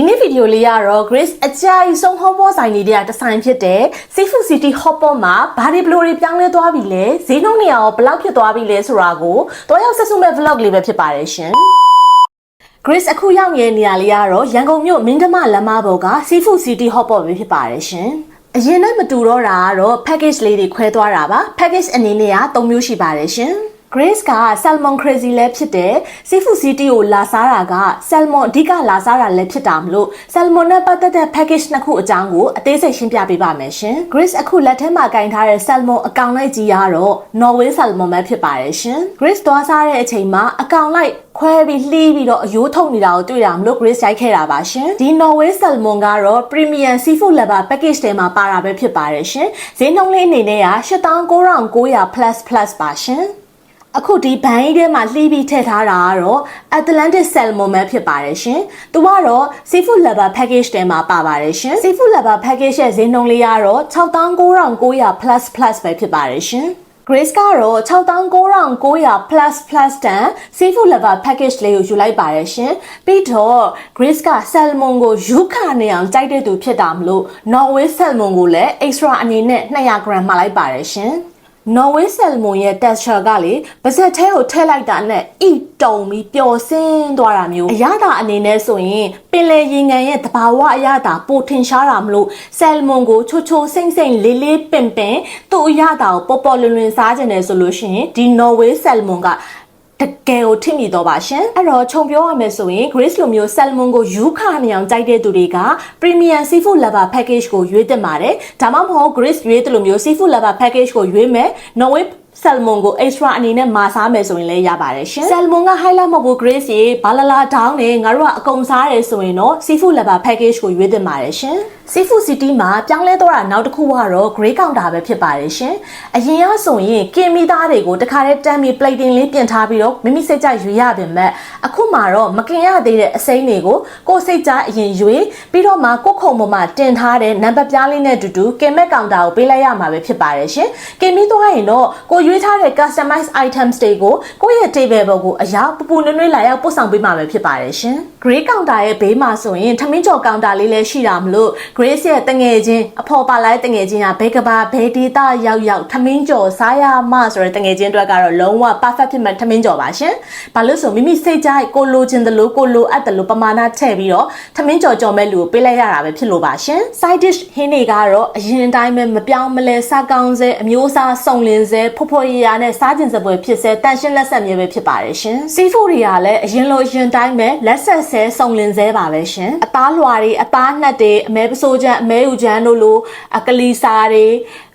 ဒီနေ့ဗီဒီယိုလေးကတော့ Grace အကြိုက်ဆုံး hotpot ဆိုင်လေးတွေကတစ်ဆိုင်ဖြစ်တဲ့ Seafood City hotpot မှာဘာတွေဘလို့တွေပြောင်းလဲသွားပြီလဲဈေးနှုန်းတွေရောဘယ်လောက်ဖြစ်သွားပြီလဲဆိုတာကိုတော့ရောက်ဆက်စုမဲ့ vlog လေးပဲဖြစ်ပါတယ်ရှင် Grace အခုရောက်နေတဲ့နေရာလေးကတော့ရန်ကုန်မြို့မင်းဓမ္မလမ်းမပေါ်က Seafood City hotpot ပဲဖြစ်ပါတယ်ရှင်အရင်နဲ့မတူတော့တာကတော့ package လေးတွေခွဲသွားတာပါ package အနေနဲ့က3မျိုးရှိပါတယ်ရှင် Grace က Salmon Crazy လည်းဖြစ်တယ် Seafood City ကိုလာစားတာက Salmon အဓိကလာစားတာလည်းဖြစ်တာမလို့ Salmon နဲ့ပတ်သက်တဲ့ package နှစ်ခုအကြောင်းကိုအသေးစိတ်ရှင်းပြပေးပါမယ်ရှင် Grace အခုလက်ထဲမှာကင်ထားတဲ့ Salmon အကောင်လိုက်ကြီးကတော့ Norway Salmon ပဲဖြစ်ပါတယ်ရှင် Grace သွားစားတဲ့အချိန်မှာအကောင်လိုက်ခွဲပြီးလှီးပြီးတော့အယိုးထုတ်နေတာကိုတွေ့တာမလို့ Grace ရိုက်ခဲ့တာပါရှင်ဒီ Norway Salmon ကတော့ Premium Seafood Level Package ထဲမှာပါတာပဲဖြစ်ပါတယ်ရှင်ဈေးနှုန်းလေးအနေနဲ့က89,900 plus plus ပါရှင် အခုဒီဘိုင်းထဲမှာလှီးပြီးထည့်ထားတာကတော့ Atlantic Salmon ပဲဖြစ်ပါတယ်ရှင်။သူကတော့ Seafood Level Package ထဲမှာပါပါတယ်ရှင်။ Seafood Level Package ရဲ့ဈေးနှုန်းလေးကတော့69,900 plus plus ပဲဖြစ်ပါတယ်ရှင်။ Grace ကတော့69,900 plus plus တန် seafood level package လေးကိုယူလိုက်ပါတယ်ရှင်။ပြီးတော့ Grace က salmon ကိုယူခနေအောင်ကြိုက်တဲ့သူဖြစ်တာမလို့ Norway salmon ကိုလည်း extra အနေနဲ့200 gram မှလိုက်ပါတယ်ရှင်။ Norway Salmon ရဲ့ texture ကလေပါဇက်ထဲကိုထည့်လိုက်တာနဲ့ဣတုံပြီးပျော်စင်းသွားတာမျိုးအရသာအနေနဲ့ဆိုရင်ပင်လယ်ရေငံရဲ့တဘာဝအရသာပိုထင်ရှားတာမလို့ Salmon ကိုချိုချိုစိမ့်စိမ့်လေးလေးပင်ပင်သူ့အရသာကိုပေါ်ပေါ်လွင်လွင်စားကြတယ်ဆိုလို့ရှိရင်ဒီ Norway Salmon က တကယ်ကိုထိမိတော့ပါရှင်အဲ့တော့ခြုံပြောရမယ်ဆိုရင် Grace လိုမျိုး salmon ကိုယူခနေအောင်ကြိုက်တဲ့သူတွေက premium seafood lover package ကိုရွေးသင့်ပါတယ်ဒါမှမဟုတ် Grace ရွေးတယ်လို့မျိုး seafood lover package ကိုရွေးမယ် Norway ဆယ်မွန်ကို extra အနေနဲ့မာစားမယ်ဆိုရင်လည်းရပါတယ်ရှင်ဆယ်မွန်က highlight မဟုတ်ဘူး Grace ရေဘာလာလာတောင်းနေငါတို့ကအကုန်စားရဲဆိုရင်တော့ seafood lover package ကိုရွေးသင့်ပါတယ်ရှင် Seafood City မှာပြောင်းလဲသွားတာနောက်တစ်ခုကတော့ grey counter ပဲဖြစ်ပါတယ်ရှင်အရင်ကဆိုရင်ကင်မီသားတွေကိုတခါတည်းတမ်းပြီး plating လေးပြင်ထားပြီးတော့မိမိစိတ်ကြရွေးရပြင်မဲ့အခုမှတော့မကင်ရသေးတဲ့အစိမ်းတွေကိုကိုယ်စိတ်ကြအရင်ရွေးပြီးတော့မှကိုယ်ခုံပေါ်မှာတင်ထားတဲ့နံပါတ်ပြားလေးနဲ့အတူတူကင်မက်ကောင်တာကိုပေးလိုက်ရမှာပဲဖြစ်ပါတယ်ရှင်ကင်မီသွားရင်တော့ကိုရွေးထားတဲ့ customize items တွေကိုကိုယ့်ရဲ့ table ပေါ်ကိုအရာပူပူနွေ့နွေ့လာရောက်ပို့ဆောင်ပေးမှာပဲဖြစ်ပါတယ်ရှင် grey counter ရဲ့ဘေးမှာဆိုရင်ထမင်းကြော် counter လေးလည်းရှိတာမလို့ Grace ရဲ့တငယ်ချင်းအဖော်ပါလိုက်တငယ်ချင်းကဘဲကဘာဘဲဒေတာရောက်ရောက်ထမင်းကြော်စားရမှဆိုတဲ့တငယ်ချင်းအတွက်ကတော့လုံးဝ perfect ဖြစ်မဲ့ထမင်းကြော်ပါရှင်။ဘာလို့ဆိုမိမိစိတ်ကြိုက်ကိုလိုချင်တယ်လို့ကိုလိုအပ်တယ်လို့ပမာဏထည့်ပြီးတော့ထမင်းကြော်ကြော်မဲ့လူကိုပေးလိုက်ရတာပဲဖြစ်လို့ပါရှင်။ side dish ဟင်းတွေကတော့အရင်တိုင်းပဲမပြောင်းမလဲစားကောင်းစေအမျိုးအစားစုံလင်စေဖွဖွရရနဲ့စားကျင်စပွဲဖြစ်စေတန်ရှင်းလက်ဆက်မြဲပဲဖြစ်ပါတယ်ရှင်။ seafood တွေကလည်းအရင်လိုအရင်တိုင်းပဲလက်ဆက်ဆဲစုံလင်စေပါပဲရှင်။အသားလွှာတွေအသားနှက်တွေအမဲပစိုးချမ်းအမဲဥချမ်းတို့လိုအကလီစာတွေ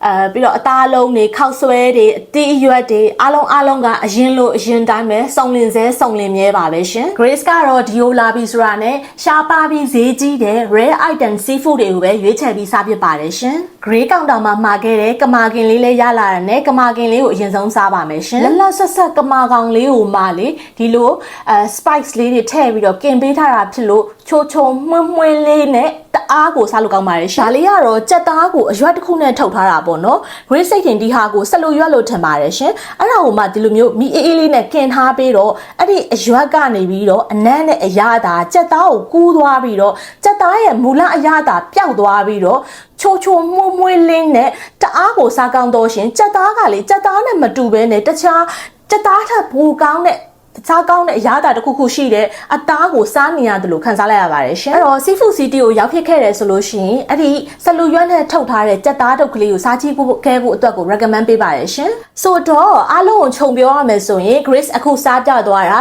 အဲပြီးတော့အသားလုံးတွေခောက်ဆွဲတွေအတီးအရွက်တွေအားလုံးအားလုံးကအရင်လိုအရင်တိုင်းပဲစုံလင်စဲစုံလင်မြဲပါပဲရှင် Grace ကတော့ဒီယိုလာပြီဆိုတာနဲ့ရှားပါပြီးဈေးကြီးတဲ့ rare item seafood တွေကိုပဲရွေးချယ်ပြီးစားဖြစ်ပါတယ်ရှင် Grey counter မှာမှာခဲ့တဲ့ကမာကင်လေးလည်းရလာတယ်နဲ့ကမာကင်လေးကိုအရင်ဆုံးစားပါမယ်ရှင်လက်လက်ဆက်ဆက်ကမာကောင်လေးကိုမှလေဒီလိုအဲ spice လေးတွေထည့်ပြီးတော့ကင်ပေးထားတာဖြစ်လို့ချိုချိုမွှန်းမွှန်းလေးနဲ့တအားကိုစားလို့ကောင်းပါတယ်ရှားလေးကတော့ကြက်သားကိုအရွက်တစ်ခုနဲ့ထုတ်ထားတာပေါ့နော် Grace စိတ်ခင်ဒီဟာကိုဆက်လို့ရွက်လို့ထင်ပါတယ်ရှင်အဲ့ဒါကိုမှဒီလိုမျိုးမီအေးအေးလေးနဲ့ကင်ထားပြီးတော့အဲ့ဒီအရွက်ကနေပြီးတော့အနမ်းနဲ့အရသာကြက်သားကိုကူးသွားပြီးတော့ကြက်သားရဲ့မူလအရသာပျောက်သွားပြီးတော့ချိုချိုမွမွေးလင်းနဲ့တအားကိုစားကောင်းတော့ရှင်ကြက်သားကလေကြက်သားနဲ့မတူဘဲနဲ့တခြားကြက်သားထက်ပိုကောင်းတဲ့ တခြားကောင်းတဲ့အရာတာတစ်ခုခုရှိတယ်အသားကိုစားနေရတယ်လို့ခံစားလိုက်ရပါတယ်ရှင်အဲ့တော့ seafood city ကိုရောက်ဖြစ်ခဲ့တယ်ဆိုလို့ရှိရင်အဲ့ဒီဆလူရွက်နဲ့ထုတ်ထားတဲ့ကြက်သားတုပ်ကလေးကိုစားကြည့်ဖို့ခဲဖို့အတွက်ကို recommend ပေးပါတယ်ရှင်ဆိုတော့အားလုံးကိုခြုံပြောရမယ်ဆိုရင် Grace အခုစားပြသွားတာ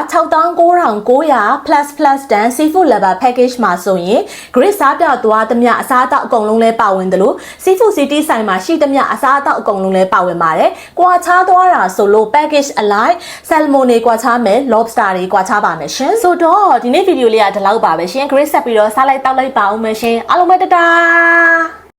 6900 plus plus တန် seafood level package မှာဆိုရင် Grace စားပြသွားသမျှအစားအသောက်အကုန်လုံးလဲပါဝင်တယ်လို့ seafood city ဆိုင်မှာရှိသမျှအစားအသောက်အကုန်လုံးလဲပါဝင်ပါတယ်ကွာခြားသွားတာဆိုလို့ package alike salmon တွေကွာခြားမယ် lobster တွေကွာခြားပါမယ်ရှင်ဆိုတော့ဒီနေ့ဗီဒီယိုလေးကဒီလောက်ပါပဲရှင် Grace ဆက်ပြီးတော့စားလိုက်တောက်လိုက်ပါအောင်မယ်ရှင်အားလုံးပဲတတား